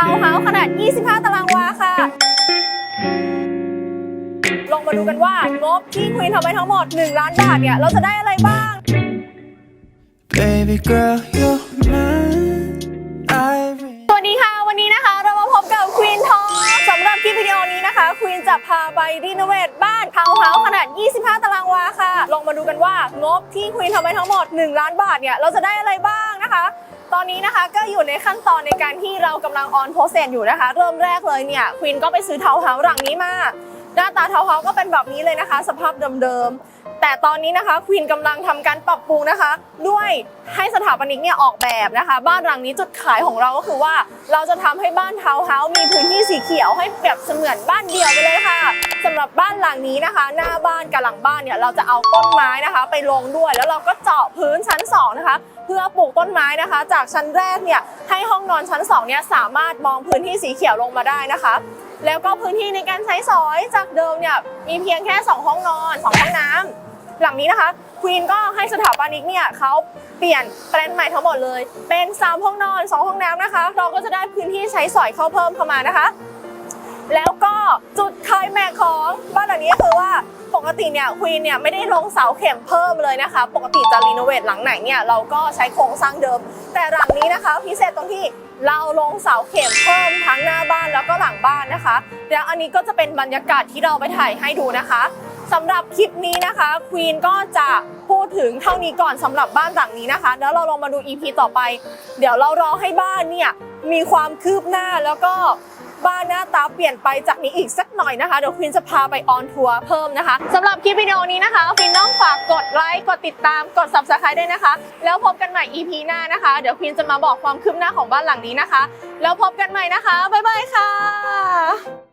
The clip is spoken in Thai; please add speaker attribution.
Speaker 1: ทาวน์เฮาส์ขนาด 25 ตารางวาค่ะ ลองมาดูกันว่างบที่ควีนทำไปทั้งหมด 1 ล้านบาทเนี่ย เราจะได้อะไรบ้าง
Speaker 2: Baby girl, you're mine. I really
Speaker 1: สวัสดีค่ะ วันนี้นะคะ เรามาพบกับควีนทอสำหรับคลิปวิดีโอนี้นะคะควีนจะพาไปรีโนเวทบ้านทาวน์เฮาส์ขนาด 25 ตารางวาค่ะ ลองมาดูกันว่างบที่ควีนทำไปทั้งหมด 1 ล้านบาทเนี่ย เราจะได้อะไรบ้างนะคะ ตอนนี้นะคะก็อยู่ในขั้นตอนในการที่เรากำลังออนโพสเซนอยู่นะคะ เริ่มแรกเลยเนี่ยควีนก็ไปซื้อเทาเฮาหลังนี้มาหน้าตาเทาเฮาก็เป็นแบบนี้เลยนะคะ สภาพเดิมๆแต่ตอนนี้นะคะควีนกำลังทำการปรับปรุงนะคะ ด้วยให้สถาปนิกเนี่ยออกแบบนะคะ บ้านหลังนี้จุดขายของเราก็คือว่า เราจะทำให้บ้านเทาเฮามีพื้นที่สีเขียวให้แบบเสมือนบ้านเดี่ยวไปเลยค่ะสำหรับบ้านหลังนี้นะคะ หน้าบ้านกับหลังบ้านเนี่ยเราจะเอาต้นไม้นะคะ ไปลงด้วย แล้วเราก็เจาะพื้นชั้นสองนะคะ พื่อปลูกต้นไม้นะคะ จากชั้นแรกเนี่ยให้ห้องนอนชั้นสองเนี่ยสามารถมองพื้นที่สีเขียวลงมาได้นะคะ แล้วก็พื้นที่ในการใช้สอยจากเดิมเนี่ยมีเพียงแค่ 2 ห้องนอน 2 ห้องน้ำหลังนี้นะคะควีนก็ให้สถาปนิกเนี่ยเขาเปลี่ยนแปลนใหม่ทั้งหมดเลย เป็น 3 ห้องนอน 2 ห้องน้ำนะคะ เราก็จะได้พื้นที่ใช้สอยเข้าเพิ่มเข้ามานะคะ แล้วก็ จุดคลแม็กของบ้านหลังนี้คือว่าปกติเนี่ยควีนเนี่ยไม่ได้ลงเสาเข็มเพิ่มเลยนะคะ ปกติจะรีโนเวทหลังไหนเนี่ยเราก็ใช้โครงสร้างเดิม แต่หลังนี้นะคะพิเศษตรงที่เราลงเสาเข็มเพิ่มทั้งหน้าบ้านแล้วก็หลังบ้านนะคะแล้วอันนี้ก็จะเป็นบรรยากาศที่เราไปถ่ายให้ดูนะคะสำหรับคลิปนี้นะคะควีนก็จะพูดถึงเท่านี้ก่อนสำหรับบ้านหลังนี้นะคะ แล้วเราลองมาดู EP ต่อไป เดี๋ยวเรารอให้บ้านเนี่ยมีความคืบหน้าแล้วก็ บ้านหน้าตาเปลี่ยนไปจากนี้อีกสักหน่อยนะคะ เดี๋ยวควินจะพาไปออนทัวร์เพิ่มนะคะสำหรับคลิปวิดีโอนี้นะคะควินต้องฝากกดไลค์กดติดตามกด subscribe ด้วยนะคะ แล้วพบกันใหม่ EP หน้านะคะ เดี๋ยวควินจะมาบอกความคืบหน้าของบ้านหลังนี้นะคะ แล้วพบกันใหม่นะคะบ๊ายบายค่ะ